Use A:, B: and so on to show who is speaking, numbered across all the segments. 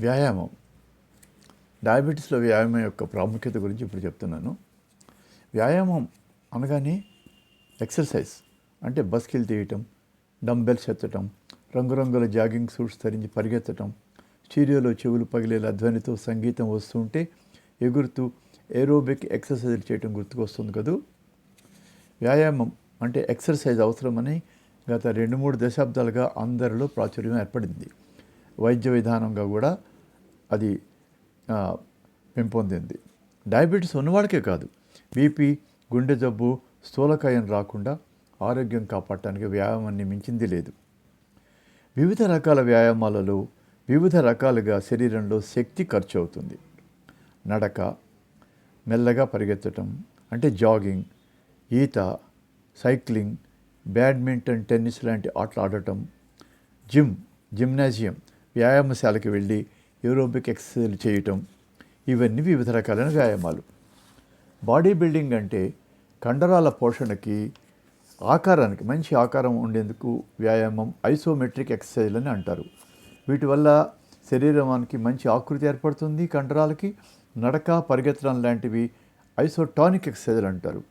A: వ్యాయామం. డయాబెటీస్లో వ్యాయామం యొక్క ప్రాముఖ్యత గురించి ఇప్పుడు చెప్తున్నాను. వ్యాయామం అనగానే ఎక్సర్సైజ్ అంటే బస్కిల్ తీయటం డంబెల్స్ ఎత్తటం రంగురంగుల జాగింగ్ సూట్స్ ధరించి పరిగెత్తటం స్టీరియోలో చెవులు పగిలేలా ధ్వనితో సంగీతం వస్తుంటే ఎగురుతూ ఏరోబిక్ ఎక్సర్సైజులు చేయటం గుర్తుకొస్తుంది కదూ? వ్యాయామం అంటే ఎక్సర్సైజ్ అవసరమని గత రెండు మూడు దశాబ్దాలుగా అందరిలో ప్రాచుర్యం ఏర్పడింది. వైద్య విధానంగా కూడా అది పెంపొందింది. డయాబెటీస్ ఉన్నవాడికే కాదు. బీపీ గుండె జబ్బు స్థూలకాయం రాకుండా ఆరోగ్యం కాపాడటానికి వ్యాయామాన్ని మించింది లేదు. వివిధ రకాల వ్యాయామాలలో వివిధ రకాలుగా శరీరంలో శక్తి ఖర్చు అవుతుంది నడక మెల్లగా పరిగెత్తటం అంటే జాగింగ్ ఈత సైక్లింగ్ బ్యాడ్మింటన్ టెన్నిస్ లాంటి ఆటలు ఆడటం జిమ్ జిమ్నాజియం వ్యాయామశాలకి వెళ్ళి ఏరోబిక్ ఎక్సర్సైజ్ చేయటం ఇవన్నీ వివిధ రకాలైన వ్యాయామాలు. బాడీ బిల్డింగ్ అంటే కండరాల పోషణకి ఆకారానికి మంచి ఆకారం ఉండేందుకు వ్యాయామం ఐసోమెట్రిక్ ఎక్సర్సైజ్ అని అంటారు. వీటి వల్ల శరీరానికి మంచి ఆకృతి ఏర్పడుతుంది కండరాలకి నడక పరిగెత్తడం లాంటివి ఐసోటానిక్ ఎక్సర్సైజ్లు అంటారు.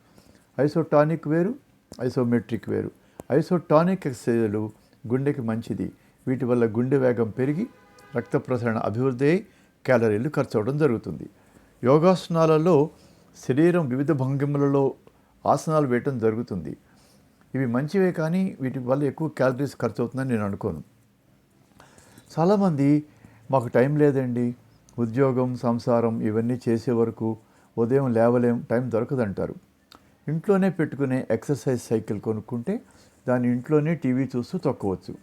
A: ఐసోటానిక్ వేరు ఐసోమెట్రిక్ వేరు. ఐసోటానిక్ ఎక్సర్సైజులు గుండెకి మంచిది. వీటి వల్ల గుండె వేగం పెరిగి రక్త ప్రసరణ అభివృద్ధి అయి క్యాలరీలు ఖర్చు అవడం జరుగుతుంది. యోగాసనాలలో శరీరం వివిధ భంగిమలలో ఆసనాలు వేయటం జరుగుతుంది. ఇవి మంచివే కానీ వీటి వల్ల ఎక్కువ క్యాలరీస్ ఖర్చు అవుతుందని నేను అనుకోను. చాలామంది మాకు టైం లేదండి ఉద్యోగం సంసారం ఇవన్నీ చేసే వరకు ఉదయం లేవలేం టైం దొరకదంటారు. ఇంట్లోనే పెట్టుకునే ఎక్సర్సైజ్ సైకిల్ కొనుక్కుంటే దాన్ని ఇంట్లోనే టీవీ చూస్తూ తొక్కవచ్చు.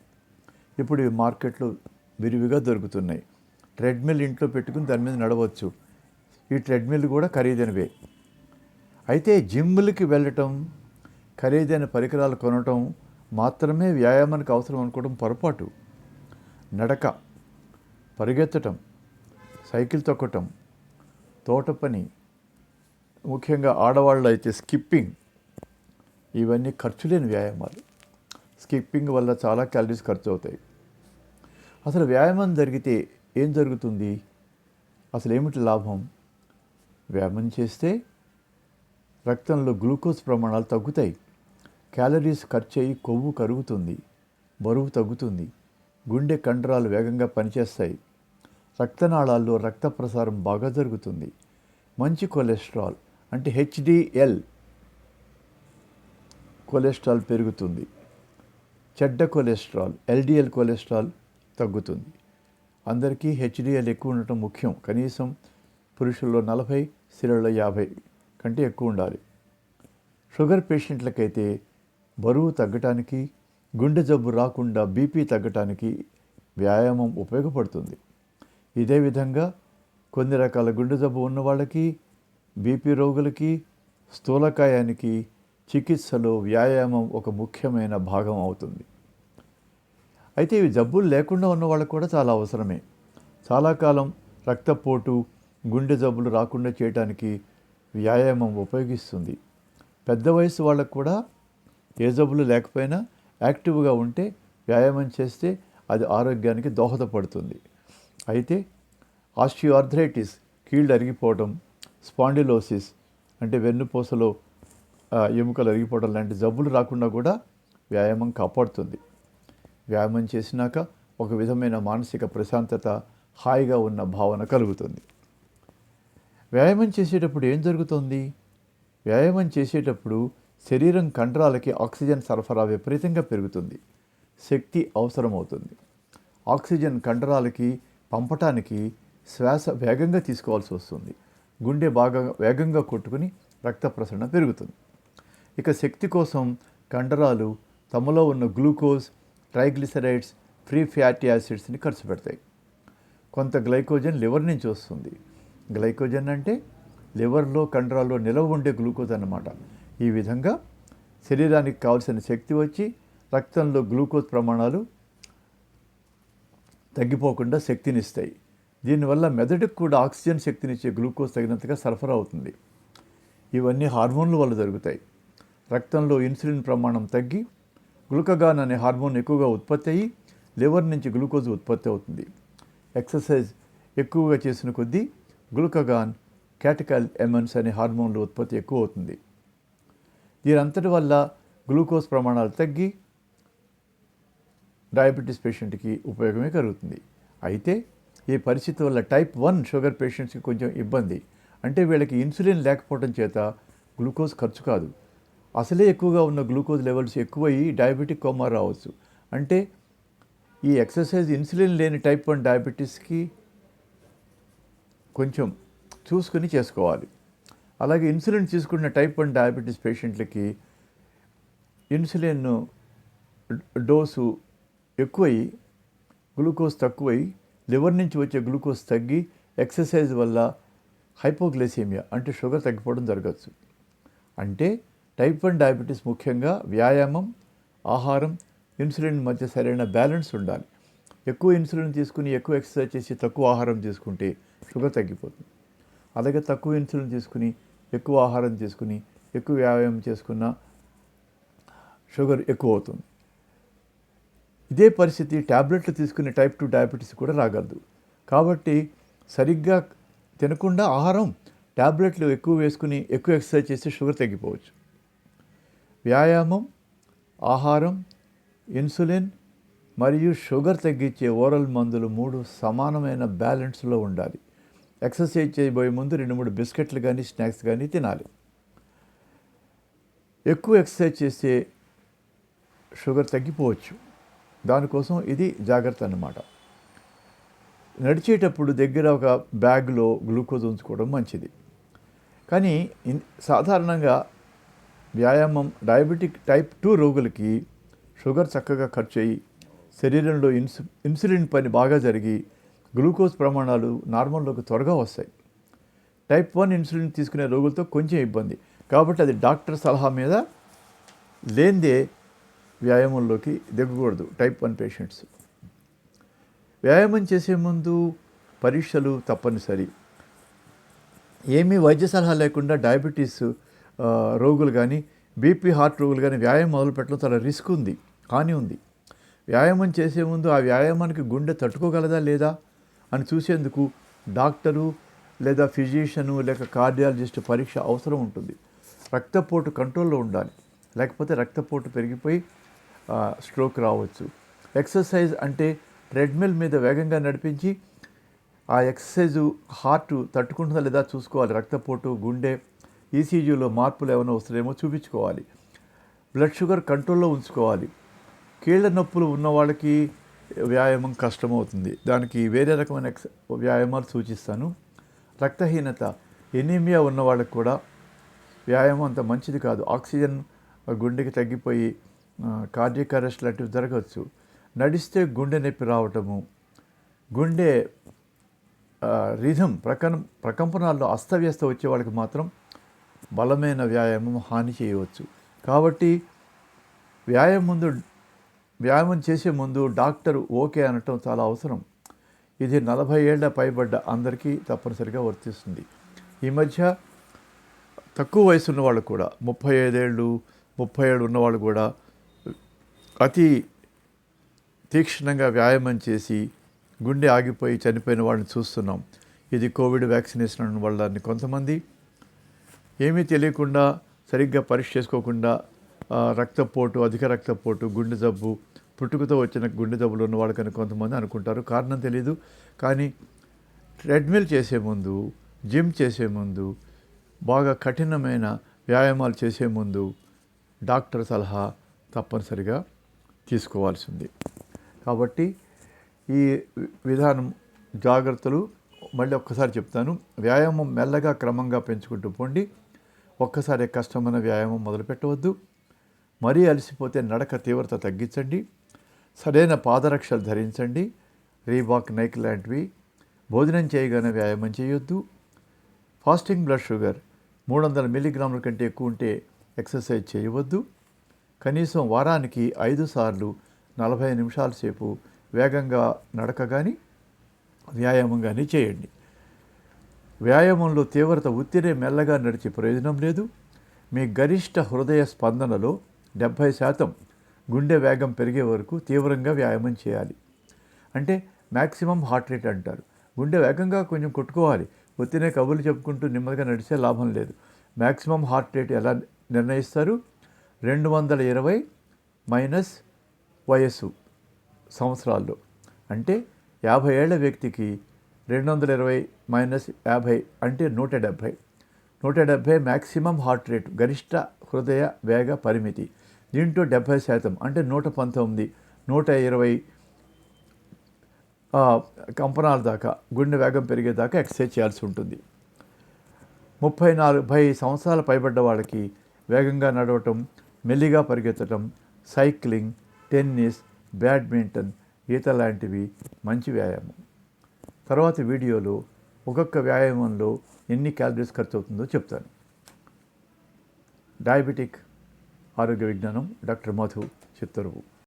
A: ఇప్పుడు మార్కెట్లో విరివిగా దొరుకుతున్నాయి. ట్రెడ్మిల్ ఇంట్లో పెట్టుకుని దాని మీద నడవచ్చు. ఈ ట్రెడ్మిల్ కూడా ఖరీదైనవే. అయితే జిమ్లకి వెళ్ళటం ఖరీదైన పరికరాలు కొనటం మాత్రమే వ్యాయామానికి అవసరం అనుకోవడం పొరపాటు. నడక పరిగెత్తటం సైకిల్ తొక్కటం తోట పని ముఖ్యంగా ఆడవాళ్ళు అయితే స్కిప్పింగ్ ఇవన్నీ ఖర్చు లేని వ్యాయామాలు. స్కిప్పింగ్ వల్ల చాలా క్యాలరీస్ ఖర్చు అవుతాయి అసలు వ్యాయామం జరిగితే ఏం జరుగుతుంది? అసలు ఏమిటి లాభం? వ్యాయామం చేస్తే రక్తంలో గ్లూకోజ్ ప్రమాణాలు తగ్గుతాయి. క్యాలరీస్ ఖర్చు అయ్యి కొవ్వు కరుగుతుంది బరువు తగ్గుతుంది గుండె కండరాలు వేగంగా పనిచేస్తాయి. రక్తనాళాల్లో రక్త ప్రసారం బాగా జరుగుతుంది. మంచి కొలెస్ట్రాల్ అంటే హెచ్డిఎల్ కొలెస్ట్రాల్ పెరుగుతుంది. చెడ్డ కొలెస్ట్రాల్ ఎల్డిఎల్ కొలెస్ట్రాల్ తగ్గుతుంది. అందరికీ హెచ్డిఎల్ ఎక్కువ ఉండటం ముఖ్యం. కనీసం పురుషుల్లో నలభై స్త్రీలలో యాభై కంటే ఎక్కువ ఉండాలి. షుగర్ పేషెంట్లకైతే బరువు తగ్గటానికి గుండె జబ్బు రాకుండా బీపీ తగ్గటానికి వ్యాయామం ఉపయోగపడుతుంది. ఇదే విధంగా కొన్ని రకాల గుండె జబ్బు ఉన్న వాళ్ళకి బీపీ రోగులకి స్థూలకాయానికి చికిత్సలో వ్యాయామం ఒక ముఖ్యమైన భాగం అవుతుంది. అయితే ఇవి జబ్బులు లేకుండా ఉన్న వాళ్ళకు కూడా చాలా అవసరమే. చాలా కాలం రక్తపోటు గుండె జబ్బులు రాకుండా చేయడానికి వ్యాయామం ఉపయోగిస్తుంది. పెద్ద వయసు వాళ్ళకు కూడా ఏ జబ్బులు లేకపోయినా యాక్టివ్గా ఉంటే వ్యాయామం చేస్తే అది ఆరోగ్యానికి దోహదపడుతుంది. అయితే ఆస్టియోఆర్థరైటిస్ కీళ్ళు అరిగిపోవడం స్పాండిలోసిస్ అంటే వెన్నుపూసలో ఎముకలు అరిగిపోవడం లాంటి జబ్బులు రాకుండా కూడా వ్యాయామం కాపాడుతుంది. వ్యాయామం చేసినాక ఒక విధమైన మానసిక ప్రశాంతత హాయిగా ఉన్న భావన కలుగుతుంది. వ్యాయామం చేసేటప్పుడు ఏం జరుగుతుంది? వ్యాయామం చేసేటప్పుడు శరీరం కండరాలకి ఆక్సిజన్ సరఫరా విపరీతంగా పెరుగుతుంది. శక్తి అవసరమవుతుంది. ఆక్సిజన్ కండరాలకి పంపటానికి శ్వాస వేగంగా తీసుకోవాల్సి వస్తుంది. గుండె బాగా వేగంగా కొట్టుకుని రక్త ప్రసరణ పెరుగుతుంది. ఇక శక్తి కోసం కండరాలు తమలో ఉన్న గ్లూకోజ్ ట్రైగ్లిసరైడ్స్ ఫ్రీ ఫ్యాటీ యాసిడ్స్ని ఖర్చు పెడతాయి. కొంత గ్లైకోజన్ లివర్ నుంచి వస్తుంది. గ్లైకోజన్ అంటే లివర్లో కండరాల్లో నిలవ ఉండే గ్లూకోజ్ అన్నమాట. ఈ విధంగా శరీరానికి కావలసిన శక్తి వచ్చి రక్తంలో గ్లూకోజ్ ప్రమాణాలు తగ్గిపోకుండా శక్తినిస్తాయి. దీనివల్ల మెదడుకు కూడా ఆక్సిజన్ శక్తినిచ్చే గ్లూకోజ్ తగినంతగా సరఫరా అవుతుంది. ఇవన్నీ హార్మోన్ల వల్ల జరుగుతాయి. రక్తంలో ఇన్సులిన్ ప్రమాణం తగ్గి గ్లూకగాన్ అనే హార్మోన్ ఎక్కువగా ఉత్పత్తి అయ్యి లివర్ నుంచి గ్లూకోజ్ ఉత్పత్తి అవుతుంది. ఎక్సర్సైజ్ ఎక్కువగా చేసిన కొద్దీ గ్లూకగాన్ క్యాటికల్ ఎమన్స్ అనే హార్మోన్ల ఉత్పత్తి ఎక్కువ అవుతుంది. దీని అంతటి వల్ల గ్లూకోజ్ ప్రమాణాలు తగ్గి డయాబెటీస్ పేషెంట్కి ఉపయోగమే కలుగుతుంది. అయితే ఈ పరిస్థితి వల్ల టైప్ వన్ షుగర్ పేషెంట్స్కి కొంచెం ఇబ్బంది. అంటే వీళ్ళకి ఇన్సులిన్ లేకపోవడం చేత గ్లూకోజ్ ఖర్చు కాదు. అసలే ఎక్కువగా ఉన్న గ్లూకోజ్ లెవెల్స్ ఎక్కువయ్యి డయాబెటిక్ కోమా రావచ్చు. అంటే ఈ ఎక్సర్సైజ్ ఇన్సులిన్ లేని టైప్ వన్ డయాబెటీస్కి కొంచెం చూసుకుని చేసుకోవాలి. అలాగే ఇన్సులిన్ తీసుకున్న టైప్ వన్ డయాబెటీస్ పేషెంట్లకి ఇన్సులిన్ డోసు ఎక్కువయ్యి గ్లూకోజ్ తక్కువై లివర్ నుంచి వచ్చే గ్లూకోజ్ తగ్గి ఎక్సర్సైజ్ వల్ల హైపోగ్లైసేమియా అంటే షుగర్ తగ్గిపోవడం జరగచ్చు. అంటే టైప్ వన్ డయాబెటీస్ ముఖ్యంగా వ్యాయామం ఆహారం ఇన్సులిన్ మధ్య సరైన బ్యాలెన్స్ ఉండాలి. ఎక్కువ ఇన్సులిన్ తీసుకుని ఎక్కువ ఎక్సర్సైజ్ చేసి తక్కువ ఆహారం తీసుకుంటే షుగర్ తగ్గిపోతుంది. అలాగే తక్కువ ఇన్సులిన్ తీసుకుని ఎక్కువ ఆహారం తీసుకుని ఎక్కువ వ్యాయామం చేసుకున్న షుగర్ ఎక్కువ అవుతుంది. ఇదే పరిస్థితి ట్యాబ్లెట్లు తీసుకునే టైప్ టూ డయాబెటీస్ కూడా రాగలదు. కాబట్టి సరిగ్గా తినకుండా ఆహారం ట్యాబ్లెట్లు ఎక్కువ వేసుకుని ఎక్కువ ఎక్సర్సైజ్ చేస్తే షుగర్ తగ్గిపోవచ్చు. వ్యాయామం ఆహారం ఇన్సులిన్ మరియు షుగర్ తగ్గించే ఓరల్ మందులు మూడు సమానమైన బ్యాలెన్స్లో ఉండాలి. ఎక్సర్సైజ్ చేయబోయే ముందు రెండు మూడు బిస్కెట్లు కానీ స్నాక్స్ కానీ తినాలి. ఎక్కువ ఎక్సర్సైజ్ చేస్తే షుగర్ తగ్గిపోవచ్చు. దానికోసం ఇది జాగ్రత్త అన్నమాట. నడిచేటప్పుడు దగ్గర ఒక బ్యాగ్లో గ్లూకోజ్ ఉంచుకోవడం మంచిది. కానీ ఇన్ సాధారణంగా వ్యాయామం డయాబెటిక్ టైప్ టూ రోగులకి షుగర్ చక్కగా ఖర్చు అయ్యి శరీరంలో ఇన్సు ఇన్సులిన్ పని బాగా జరిగి గ్లూకోజ్ ప్రమాణాలు నార్మల్లోకి త్వరగా వస్తాయి. టైప్ వన్ ఇన్సులిన్ తీసుకునే రోగులతో కొంచెం ఇబ్బంది. కాబట్టి అది డాక్టర్ సలహా మీద లేనిదే వ్యాయామంలోకి దిగకూడదు టైప్ వన్ పేషెంట్స్. వ్యాయామం చేసే ముందు పరీక్షలు తప్పనిసరి. ఏమీ వైద్య సలహా లేకుండా డయాబెటీస్ రోగులు కానీ బీపీ హార్ట్ రోగులు కానీ వ్యాయామం మొదలు పెట్టడం చాలా రిస్క్ ఉంది హాని ఉంది. వ్యాయామం చేసే ముందు ఆ వ్యాయామానికి గుండె తట్టుకోగలదా లేదా అని చూసేందుకు డాక్టరు లేదా ఫిజిషియను లేక కార్డియాలజిస్ట్ పరీక్ష అవసరం ఉంటుంది. రక్తపోటు కంట్రోల్లో ఉండాలి. లేకపోతే రక్తపోటు పెరిగిపోయి స్ట్రోక్ రావచ్చు. ఎక్సర్సైజ్ అంటే ట్రెడ్మిల్ మీద వేగంగా నడిపించి ఆ ఎక్సర్సైజు హార్ట్ తట్టుకుంటుందా లేదా చూసుకోవాలి. రక్తపోటు గుండె ఈసీజీలో మార్పులు ఏమైనా వస్తున్నాయేమో చూపించుకోవాలి. బ్లడ్ షుగర్ కంట్రోల్లో ఉంచుకోవాలి. కీళ్ళ నొప్పులు ఉన్న వాళ్ళకి వ్యాయామం కష్టమవుతుంది. దానికి వేరే రకమైన ఎక్స్ వ్యాయామాలు సూచిస్తాను. రక్తహీనత ఎనీమియా ఉన్న వాళ్ళకి కూడా వ్యాయామం అంత మంచిది కాదు. ఆక్సిజన్ గుండెకి తగ్గిపోయి కార్డియక్ అరెస్ట్ లాంటివి జరగవచ్చు. నడిస్తే గుండె నొప్పి రావటము గుండె రిధం ప్రకం ప్రకంపనాల్లో అస్తవ్యస్త వచ్చే వాళ్ళకి మాత్రం బలమైన వ్యాయామం హాని చేయవచ్చు. కాబట్టి వ్యాయామం ముందు వ్యాయామం చేసే ముందు డాక్టర్ ఓకే అనటం చాలా అవసరం. ఇది నలభై ఏళ్ళ పైబడ్డ అందరికీ తప్పనిసరిగా వర్తిస్తుంది. ఈ మధ్య తక్కువ వయసు ఉన్నవాళ్ళు కూడా ముప్పై ఐదేళ్ళు ముప్పై ఏళ్ళు ఉన్నవాళ్ళు కూడా అతి తీక్షణంగా వ్యాయామం చేసి గుండె ఆగిపోయి చనిపోయిన వాళ్ళని చూస్తున్నాం. ఇది కోవిడ్ వ్యాక్సినేషన్ వల్ల కొంతమంది ఏమీ తెలియకుండా సరిగ్గా పరీక్ష చేసుకోకుండా రక్తపోటు అధిక రక్తపోటు గుండె జబ్బు పుట్టుకతో వచ్చిన గుండె జబ్బులు ఉన్న కనుక కొంతమంది అనుకుంటారు. కారణం తెలియదు కానీ ట్రెడ్మిల్ చేసే ముందు జిమ్ చేసే ముందు బాగా కఠినమైన వ్యాయామాలు చేసే ముందు డాక్టర్ సలహా తప్పనిసరిగా తీసుకోవాల్సింది కాబట్టి ఈ విధానం జాగ్రత్తలు మళ్ళీ ఒక్కసారి చెప్తాను. వ్యాయామం మెల్లగా క్రమంగా పెంచుకుంటూ పోండి. ఒక్కసారి కష్టమైన వ్యాయామం మొదలుపెట్టవద్దు. మరీ అలసిపోతే నడక తీవ్రత తగ్గించండి. సరైన పాదరక్షలు ధరించండి. రీబాక్ నైక్ లాంటివి భోజనం చేయగానే వ్యాయామం చేయొద్దు. ఫాస్టింగ్ బ్లడ్ షుగర్ మూడు వందల మిల్లీగ్రాముల కంటే ఎక్కువ ఉంటే ఎక్సర్సైజ్ చేయవద్దు. కనీసం వారానికి ఐదు సార్లు నలభై నిమిషాల సేపు వేగంగా నడక కానీ వ్యాయామం కానీ చేయండి. వ్యాయామంలో తీవ్రత ఉత్తిరే మెల్లగా నడిచే ప్రయోజనం లేదు. మీ గరిష్ట హృదయ స్పందనలో డెబ్భై శాతం గుండె వేగం పెరిగే వరకు తీవ్రంగా వ్యాయామం చేయాలి. అంటే మ్యాక్సిమం హార్ట్ రేట్ అంటారు. గుండె వేగంగా కొంచెం కొట్టుకోవాలి. ఒత్తినే కబుర్లు చెప్పుకుంటూ నెమ్మదిగా నడిచే లాభం లేదు. మ్యాక్సిమం హార్ట్ రేట్ ఎలా నిర్ణయిస్తారు? రెండు వందల ఇరవై మైనస్ వయస్సు సంవత్సరాల్లో. అంటే యాభై ఏళ్ళ వ్యక్తికి రెండు వందల ఇరవై మైనస్ యాభై అంటే నూట డెబ్భై నూట డెబ్భై మ్యాక్సిమం హార్ట్ రేట్ గరిష్ట హృదయ వేగ పరిమితి. దీంట్లో డెబ్భై శాతం అంటే నూట పంతొమ్మిది నూట ఇరవై కంపనాల దాకా గుండె వేగం పెరిగేదాకా ఎక్సర్సైజ్ చేయాల్సి ఉంటుంది. ముప్పై నలభై సంవత్సరాలు పైబడ్డ వాళ్ళకి వేగంగా నడవటం మెల్లిగా పరిగెత్తటం సైక్లింగ్ టెన్నిస్ బ్యాడ్మింటన్ ఈత లాంటివి మంచి వ్యాయామం. తర్వాత వీడియోలో ఒక్కొక్క వ్యాయామంలో ఎన్ని క్యాలరీస్ ఖర్చు అవుతుందో చెప్తాను. డయాబెటిక్ ఆరోగ్య విజ్ఞానం డాక్టర్ మధు చిత్తరువు